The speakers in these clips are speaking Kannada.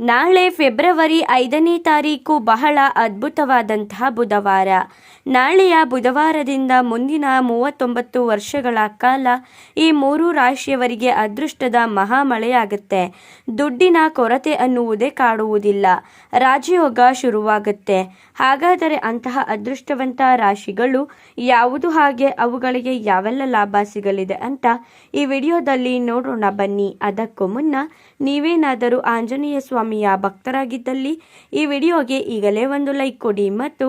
ನಾಳೆ ಫೆಬ್ರವರಿ ಐದನೇ ತಾರೀಕು ಬಹಳ ಅದ್ಭುತವಾದಂತಹ ಬುಧವಾರ. ನಾಳೆಯ ಬುಧವಾರದಿಂದ ಮುಂದಿನ ಮೂವತ್ತೊಂಬತ್ತು ವರ್ಷಗಳ ಕಾಲ ಈ ಮೂರು ರಾಶಿಯವರಿಗೆ ಅದೃಷ್ಟದ ಮಹಾಮಳೆಯಾಗುತ್ತೆ. ದುಡ್ಡಿನ ಕೊರತೆ ಅನ್ನುವುದೇ ಕಾಡುವುದಿಲ್ಲ. ರಾಜಯೋಗ ಶುರುವಾಗುತ್ತೆ. ಹಾಗಾದರೆ ಅಂತಹ ಅದೃಷ್ಟವಂತ ರಾಶಿಗಳು ಯಾವುದು ಹಾಗೆ, ಅವುಗಳಿಗೆ ಯಾವೆಲ್ಲ ಲಾಭ ಸಿಗಲಿದೆ ಅಂತ ಈ ವಿಡಿಯೋದಲ್ಲಿ ನೋಡೋಣ ಬನ್ನಿ. ಅದಕ್ಕೂ ಮುನ್ನ ನೀವೇನಾದರೂ ಆಂಜನೇಯ ಸ್ವಾಮಿಯ ಭಕ್ತರಾಗಿದ್ದಲ್ಲಿ ಈ ವಿಡಿಯೋಗೆ ಈಗಲೇ ಒಂದು ಲೈಕ್ ಕೊಡಿ ಮತ್ತು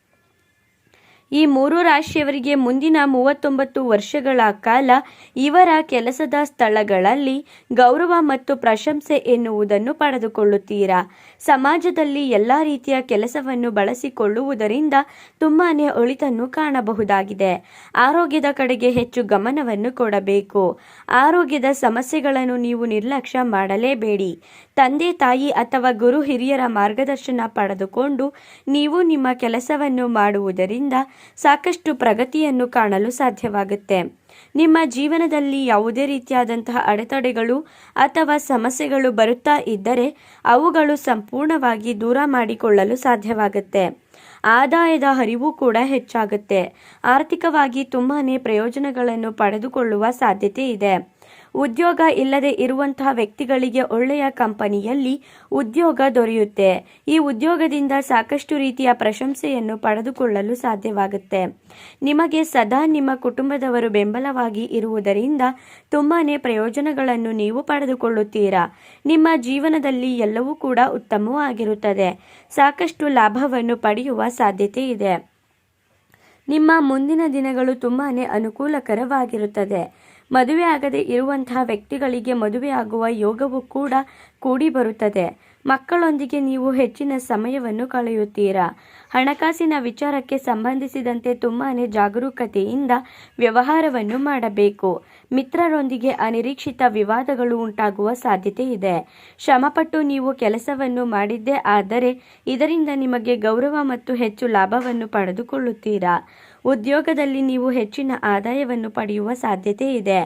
ಈ ಮೂರು ರಾಶಿಯವರಿಗೆ ಮುಂದಿನ ಮೂವತ್ತೊಂಬತ್ತು ವರ್ಷಗಳ ಕಾಲ ಇವರ ಕೆಲಸದ ಸ್ಥಳಗಳಲ್ಲಿ ಗೌರವ ಮತ್ತು ಪ್ರಶಂಸೆ ಎನ್ನುವುದನ್ನು ಪಡೆದುಕೊಳ್ಳುತ್ತೀರಾ? ಸಮಾಜದಲ್ಲಿ ಎಲ್ಲ ರೀತಿಯ ಕೆಲಸವನ್ನು ಬಳಸಿಕೊಳ್ಳುವುದರಿಂದ ತುಂಬಾನೇ ಒಳಿತನ್ನು ಕಾಣಬಹುದಾಗಿದೆ. ಆರೋಗ್ಯದ ಕಡೆಗೆ ಹೆಚ್ಚು ಗಮನವನ್ನು ಕೊಡಬೇಕು. ಆರೋಗ್ಯದ ಸಮಸ್ಯೆಗಳನ್ನು ನೀವು ನಿರ್ಲಕ್ಷ್ಯ ಮಾಡಲೇಬೇಡಿ. ತಂದೆ, ತಾಯಿ ಅಥವಾ ಗುರು ಹಿರಿಯರ ಮಾರ್ಗದರ್ಶನ ಪಡೆದುಕೊಂಡು ನೀವು ನಿಮ್ಮ ಕೆಲಸವನ್ನು ಮಾಡುವುದರಿಂದ ಸಾಕಷ್ಟು ಪ್ರಗತಿಯನ್ನು ಕಾಣಲು ಸಾಧ್ಯವಾಗುತ್ತೆ. ನಿಮ್ಮ ಜೀವನದಲ್ಲಿ ಯಾವುದೇ ರೀತಿಯಾದಂತಹ ಅಡೆತಡೆಗಳು ಅಥವಾ ಸಮಸ್ಯೆಗಳು ಬರುತ್ತಾ ಇದ್ದರೆ ಅವುಗಳು ಸಂಪೂರ್ಣವಾಗಿ ದೂರ ಮಾಡಿಕೊಳ್ಳಲು ಸಾಧ್ಯವಾಗುತ್ತೆ. ಆದಾಯದ ಹರಿವು ಕೂಡ ಹೆಚ್ಚಾಗುತ್ತೆ. ಆರ್ಥಿಕವಾಗಿ ತುಂಬಾ ಪ್ರಯೋಜನಗಳನ್ನು ಪಡೆದುಕೊಳ್ಳುವ ಸಾಧ್ಯತೆ ಇದೆ. ಉದ್ಯೋಗ ಇಲ್ಲದೆ ಇರುವಂತಹ ವ್ಯಕ್ತಿಗಳಿಗೆ ಒಳ್ಳೆಯ ಕಂಪನಿಯಲ್ಲಿ ಉದ್ಯೋಗ ದೊರೆಯುತ್ತೆ. ಈ ಉದ್ಯೋಗದಿಂದ ಸಾಕಷ್ಟು ರೀತಿಯ ಪ್ರಶಂಸೆಯನ್ನು ಪಡೆದುಕೊಳ್ಳಲು ಸಾಧ್ಯವಾಗುತ್ತೆ. ನಿಮಗೆ ಸದಾ ನಿಮ್ಮ ಕುಟುಂಬದವರು ಬೆಂಬಲವಾಗಿ ಇರುವುದರಿಂದ ತುಂಬಾನೇ ಪ್ರಯೋಜನಗಳನ್ನು ನೀವು ಪಡೆದುಕೊಳ್ಳುತ್ತೀರಾ. ನಿಮ್ಮ ಜೀವನದಲ್ಲಿ ಎಲ್ಲವೂ ಕೂಡ ಉತ್ತಮವಾಗಿರುತ್ತದೆ. ಸಾಕಷ್ಟು ಲಾಭವನ್ನು ಪಡೆಯುವ ಸಾಧ್ಯತೆ ಇದೆ. ನಿಮ್ಮ ಮುಂದಿನ ದಿನಗಳು ತುಂಬಾನೇ ಅನುಕೂಲಕರವಾಗಿರುತ್ತದೆ. ಮದುವೆ ಆಗದೆ ಇರುವಂತಹ ವ್ಯಕ್ತಿಗಳಿಗೆ ಮದುವೆಯಾಗುವ ಯೋಗವು ಕೂಡ ಕೂಡಿ ಬರುತ್ತದೆ. ಮಕ್ಕಳೊಂದಿಗೆ ನೀವು ಹೆಚ್ಚಿನ ಸಮಯವನ್ನು ಕಳೆಯುತ್ತೀರಾ? ಹಣಕಾಸಿನ ವಿಚಾರಕ್ಕೆ ಸಂಬಂಧಿಸಿದಂತೆ ತುಂಬಾ ಜಾಗರೂಕತೆಯಿಂದ ವ್ಯವಹಾರವನ್ನು ಮಾಡಬೇಕು. ಮಿತ್ರರೊಂದಿಗೆ ಅನಿರೀಕ್ಷಿತ ವಿವಾದಗಳು ಉಂಟಾಗುವ ಸಾಧ್ಯತೆ ಇದೆ. ಶ್ರಮಪಟ್ಟು ನೀವು ಕೆಲಸವನ್ನು ಮಾಡಿದ್ದೇ ಆದರೆ ಇದರಿಂದ ನಿಮಗೆ ಗೌರವ ಮತ್ತು ಹೆಚ್ಚು ಲಾಭವನ್ನು ಪಡೆದುಕೊಳ್ಳುತ್ತೀರಾ? ಉದ್ಯೋಗದಲ್ಲಿ ನೀವು ಹೆಚ್ಚಿನ ಆದಾಯವನ್ನು ಪಡೆಯುವ ಸಾಧ್ಯತೆ ಇದೆ.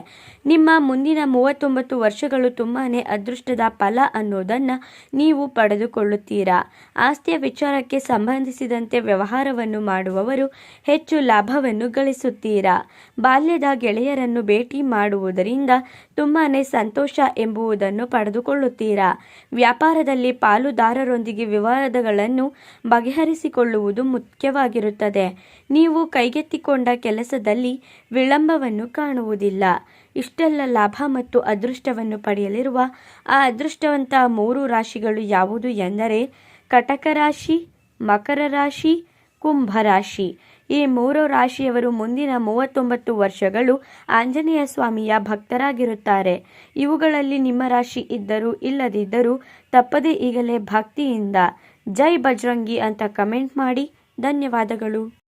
ನಿಮ್ಮ ಮುಂದಿನ ಮೂವತ್ತೊಂಬತ್ತು ವರ್ಷಗಳು ತುಂಬಾ ಅದೃಷ್ಟದ ಫಲ ಅನ್ನೋದನ್ನು ನೀವು ಪಡೆದುಕೊಳ್ಳುತ್ತೀರಾ? ಆಸ್ತಿಯ ವಿಚಾರಕ್ಕೆ ಸಂಬಂಧಿಸಿದಂತೆ ವ್ಯವಹಾರವನ್ನು ಮಾಡುವವರು ಹೆಚ್ಚು ಲಾಭವನ್ನು ಗಳಿಸುತ್ತೀರಾ? ಬಾಲ್ಯದ ಗೆಳೆಯರನ್ನು ಭೇಟಿ ಮಾಡುವುದರಿಂದ ತುಂಬಾ ಸಂತೋಷ ಎಂಬುದನ್ನು ಪಡೆದುಕೊಳ್ಳುತ್ತೀರಾ? ವ್ಯಾಪಾರದಲ್ಲಿ ಪಾಲುದಾರರೊಂದಿಗೆ ವಿವಾದಗಳನ್ನು ಬಗೆಹರಿಸಿಕೊಳ್ಳುವುದು ಮುಖ್ಯವಾಗಿರುತ್ತದೆ. ನೀವು ಕೈಗೆತ್ತಿಕೊಂಡ ಕೆಲಸದಲ್ಲಿ ವಿಳಂಬವನ್ನು ಕಾಣುವುದಿಲ್ಲ. ಇಷ್ಟೆಲ್ಲ ಲಾಭ ಮತ್ತು ಅದೃಷ್ಟವನ್ನು ಪಡೆಯಲಿರುವ ಆ ಅದೃಷ್ಟವಂತ ಮೂರು ರಾಶಿಗಳು ಯಾವುದು ಎಂದರೆ ಕಟಕ ರಾಶಿ ಮಕರ ರಾಶಿ ಕುಂಭ ರಾಶಿ ಈ ಮೂರು ರಾಶಿಯವರು ಮುಂದಿನ ಮೂವತ್ತೊಂಬತ್ತು ವರ್ಷಗಳು ಆಂಜನೇಯ ಸ್ವಾಮಿಯ ಭಕ್ತರಾಗಿರುತ್ತಾರೆ. ಇವುಗಳಲ್ಲಿ ನಿಮ್ಮ ರಾಶಿ ಇದ್ದರೂ ಇಲ್ಲದಿದ್ದರೂ ತಪ್ಪದೇ ಈಗಲೇ ಭಕ್ತಿಯಿಂದ ಜೈ ಬಜರಂಗಿ ಅಂತ ಕಮೆಂಟ್ ಮಾಡಿ. ಧನ್ಯವಾದಗಳು.